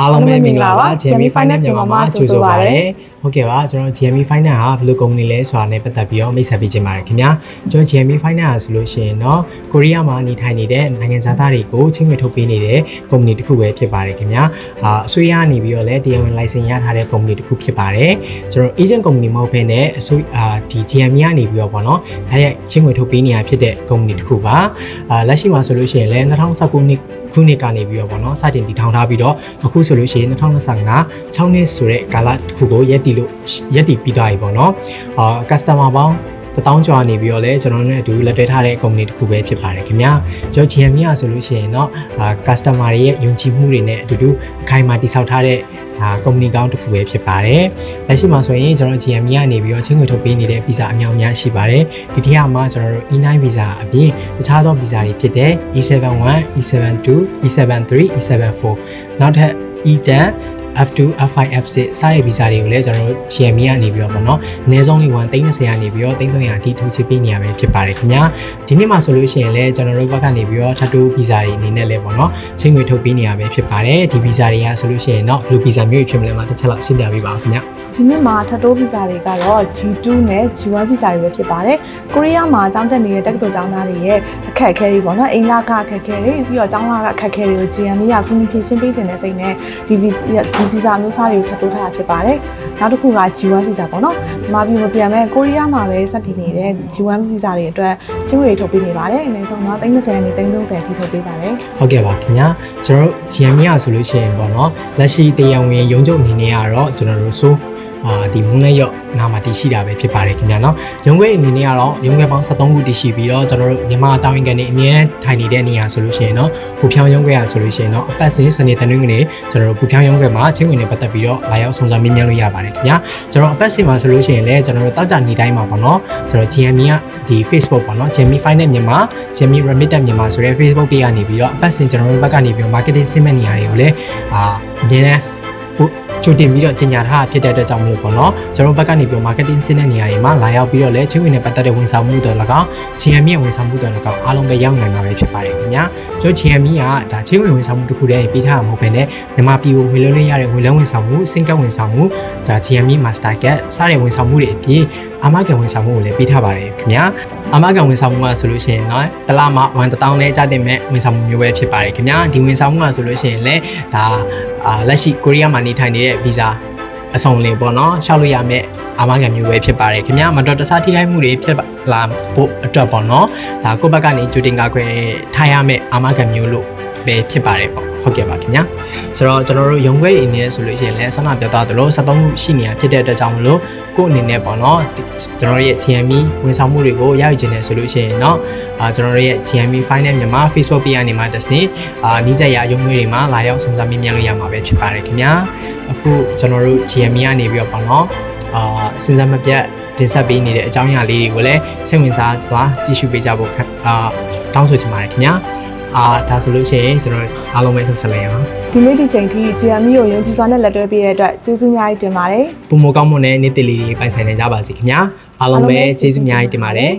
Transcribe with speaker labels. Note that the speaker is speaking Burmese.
Speaker 1: အားလုံးပဲမင်္ဂလာပါ GME Finance မြန်မာမှာကြိုဆိုပါရစေဟုတ်ကဲ့ပါကျွန်တော် GME Finance ဟာဘယ်လိုကုမ္ပဏီလဲဆိုတာနဲ့ပတ်သက်ပြီးတော့မိတ်ဆက်ပေးခြင်းပါတယ်ခင်ဗျာကျွန်တော် GME Finance ဆိုလို့ရှိရင်တော့ကိုရီးယားမှာနေထိုင်နေတဲ့နိုင်ငံသားတွေကိုချင်းငွေထုတ်ပေးနေတဲ့ကုမ္ပဏီတစ်ခုပဲဖြစ်ပါတယ်ခင်ဗျာအာအစိုးရကနေပြီးတော့လည်းတရားဝင် license ရထားတဲ့ကုမ္ပဏီတစ်ခုဖြစ်ပါတယ်ကျွန်တော် agent ကုမ္ပဏီမဟုတ်ဘဲနဲ့အစိုးအာဒီ GME ကနေပြီးတော့ပေါ့နော်ဒါရဲ့ချင်းငွေထုတ်ပေးနေရဖြစ်တဲ့ကုမ္ပဏီတစ်ခုပါအာလက်ရှိမှာဆိုလို့ရှိရင်လည်း2019နှစ်ခုနှစ်ကနေပြီးတော့ပေါ့နော်စတင်တည်ထောင်ထားပြီးတော့အခုဆိုလို့ရှိရင်2025 6နှစ်ဆိုတဲ့ကာလတစ်ခုကိုရက်တီလို့ရက်တီပြီးသွားပြီပေါ့နော်အာ customer ပေါင်းတထောင်ကျော်နေပြီးတော့လဲကျွန်တော်တို့နဲ့အတူလက်တွဲထားတဲ့ကုမ္ပဏီတစ်ခုပဲဖြစ်ပါတယ်ခင်ဗျာကျွန်တော် GME อ่ะဆိုလို့ရှိရင်တော့အာ customer တွေရဲ့ယုံကြည်မှုတွေနဲ့အတူတူအခိုင်အမာတည်ဆောက်ထားတဲ့ဒါကုမ္ပဏီကောင်းတစ်ခုပဲဖြစ်ပါတယ်။လက်ရှိမှာဆိုရင်ကျွန်တော် GME ကနေပြီးတော့ချင်းငွေထုတ်ပေးနေတဲ့ဗီဇာအများအများရှိပါတယ်။ဒီထက်မှာကျွန်တော်တို့ E9 ဗီဇာအပြင်တခြားသောဗီဇာတွေဖြစ်တဲ့ E71, E72, E73, E74 နောက်ထပ် E10 F2 F5 F6 စတဲ့ဗီဇာတွေကိုလည်းကျွန်တော်တို့ GME ကနေပြီးတော့ပေါ့နော်အနည်းဆုံးလေး1 330ကနေပြီးတော့300အထိထုတ်ချပေးနေရပဲဖြစ်ပါတယ်ခင်ဗျာဒီနေ့မှာဆိုလို့ရှိရင်လည်းကျွန်တော်တို့ဘက်ကနေပြီးတော့ထပ်တိုးဗီဇာတွေအနေနဲ့လည်းပေါ့နော်ချင်းငွေထုတ်ပေးနေရပဲဖြစ်ပါတယ်ဒီဗီဇာတွေကဆိုလို့ရှိရင်တော့ဘယ်လိုဗီဇာမျိုးဖြစ်မလဲမှာတစ်ချက်လောက်ရှင်းပြပေးပါဦးခင်ဗျာ
Speaker 2: ဒီနှစ်မှာထပ်တိုးဗီဇာတွေကတော့ G2 နဲ့ G1 ဗီဇာတွေပဲဖြစ်ပါတယ်။ကိုရီးယားမှာကျောင်းတက်နေတဲ့တက္ကသိုလ်ကျောင်းသားတွေရဲ့အခက်အခဲတွေပေါ့နော်။အိမ်လကအခက်အခဲတွေပြီးတော့ကျောင်းလာကအခက်အခဲတွေကို GM ကကူညီဖြည့်ရှင်းပေးခြင်းတဲ့စိတ်နဲ့ဒီဗီဒီဗီဇာမျိုးစားတွေကိုထပ်တိုးထားတာဖြစ်ပါတယ်။နောက်တစ်ခုက G1 ဗီဇာပေါ့နော်။မြန်မာပြည်မပြန်မဲ့ကိုရီးယားမှာပဲစတင်နေတဲ့ G1 ဗီဇာတွေအတွက်ချင်းတွေထုတ်ပေးနေပါတယ်။အနည်းဆုံးတော့30နဲ့30ထိထုတ်ပေးပါတယ်။
Speaker 1: ဟုတ်ကဲ့ပါခင်ဗျာကျွန်တော်တို့ GME อ่ะဆိုလို့ရှိရင်ပေါ့နော်လက်ရှိတရားဝင်ရုံးချုပ်အနေနဲ့ကတော့ကျွန်တော်တို့ဆို အာဒီမွန်းလက်ရော့နာမှာတည်ရှိတာပဲဖြစ်ပါတယ်ခင်ဗျာနော်ရုံးခွဲအနေနဲ့ကတော့ရုံးခွဲပေါင်း73ခုတည်ရှိပြီးတော့ကျွန်တော်တို့မြန်မာတာဝန်ခံတွေအမြဲထိုင်နေတဲ့နေရာဆိုလို့ရှိရင်တော့ပူဖြောင်းရုံးခွဲရဆိုလို့ရှိရင်တော့အပတ်စဉ်စနေတနင်္ဂနွေကျွန်တော်တို့ပူဖြောင်းရုံးခွဲမှာချင်းဝင်တွေပတ်သက်ပြီးတော့လာရောက်စုံစမ်းမေးမြန်းလို့ရပါတယ်ခင်ဗျာကျွန်တော်အပတ်စဉ်မှာဆိုလို့ရှိရင်လည်းကျွန်တော်တို့တောက်ကြနေတိုင်းမှာပေါ့နော်ကျွန်တော် GME ကဒီ Facebook ပေါ့နော် GME Finance မြန်မာ GME Remittance မြန်မာဆိုတဲ့ Facebook page ကနေပြီးတော့အပတ်စဉ်ကျွန်တော်တို့ဘက်ကနေပြီးတော့ marketing ဆင်းမဲ့နေရာတွေကိုလည်းအာအမြဲတမ်း ပို့ချိုတင်ပြီးတော့ကြီးညာထားတာဖြစ်တဲ့အတွက်ကြောင့်မလို့ပေါ့နော်ကျွန်တော်တို့ဘက်ကနေပြီးတော့ marketing ဆင်းတဲ့နေရာတွေမှာလာရောက်ပြီးတော့လည်းချင်းဝင်နဲ့ပတ်သက်တဲ့ဝန်ဆောင်မှုတွေ၎င်း GME ရဲ့ဝန်ဆောင်မှုတွေ၎င်းအားလုံးပဲရောက်နိုင်မှာပဲဖြစ်ပါတယ်ခင်ဗျာကျွန်တော် GME ကဒါချင်းဝင်ဝန်ဆောင်မှုတစ်ခုတည်းပေးထားမှာမဟုတ်ဘဲနဲ့မြန်မာပြည်ကိုဝင်လို့ရတဲ့ဝင်လန်းဝန်ဆောင်မှုစင်ကပ်ဝန်ဆောင်မှုဒါ GME Master Get စတဲ့ဝန်ဆောင်မှုတွေအပြင်အာမခံဝန်ဆောင်မှုကိုလည်းပေးထားပါတယ်ခင်ဗျာ အမကန်ဝန်ဆောင်မှုကဆိုလို့ရှိရင်တော့တစ်လမှ1000လဲကြားတင်မဲ့ဝန်ဆောင်မှုမျိုးပဲဖြစ်ပါတယ်ခင်ဗျာဒီဝန်ဆောင်မှုကဆိုလို့ရှိရင်လည်းဒါအာလက်ရှိကိုရီးယားမှာနေထိုင်နေတဲ့ဗီဇာအစုံလင်ပေါ့နော်ရှောက်လို့ရမယ့်အမကန်မျိုးပဲဖြစ်ပါတယ်ခင်ဗျာမတော်တဆထိခိုက်မှုတွေဖြစ်လာဖို့အတွက်ပေါ့နော်ဒါကိုယ့်ဘက်ကနေကြိုတင်ကာကွယ်ထားရမယ့်အမကန်မျိုးလို့ပဲဖြစ်ပါတယ်ပေါ့ ဟုတ်ကဲ့ပါခင်ဗျာဆိုတော့ကျွန်တော်တို့ရုံခွဲတွေအနေနဲ့ဆိုလို့ရှိရင်လည်းဆန္ဒပြသွားသလို73ခုရှိနေတာဖြစ်တဲ့အတွက်ကြောင့်မလို့ကိုယ့်အနေနဲ့ပေါ့နော်ကျွန်တော်တို့ရဲ့ GME ဝန်ဆောင်မှုတွေကိုရယူခြင်းနဲ့ဆိုလို့ရှိရင်တော့အာကျွန်တော်တို့ရဲ့ GME Finance မြန်မာ Facebook page ကနေမှတဆင်အာနီးစပ်ရာရုံခွဲတွေမှာလာရောက်စုံစမ်းမေးမြန်းလို့ရမှာပဲဖြစ်ပါတယ်ခင်ဗျာအခုကျွန်တော်တို့ GME ကနေပြီးတော့ပေါ့နော်အာစဉ်းစားမပြတ်တင်ဆက်ပေးနေတဲ့အကြောင်းအရာလေးတွေကိုလည်းစိတ်ဝင်စားစွာကြည့်ရှုပေးကြဖို့ခံအာတောင်းဆိုချင်ပါတယ်ခင်ဗျာ အာဒါဆိုလို့ရှိရင်ကျွန်တော်အားလုံးပဲဆက်ဆက်လိုက်အောင်
Speaker 2: ဒီနေ့ဒီချိန်ထိ GME ကိုယုံကြည်စွာနဲ့လက်တွဲပေးတဲ့အတွက်ကျေးဇူးအများကြီးတင်ပါတယ်
Speaker 1: ပုံမကောင်းမွန်တဲ့နေ့တည်လေးတွေပိုင်ဆိုင်နေကြပါစေခင်ဗျာအားလုံးပဲကျေးဇူးအများကြီးတင်ပါတယ်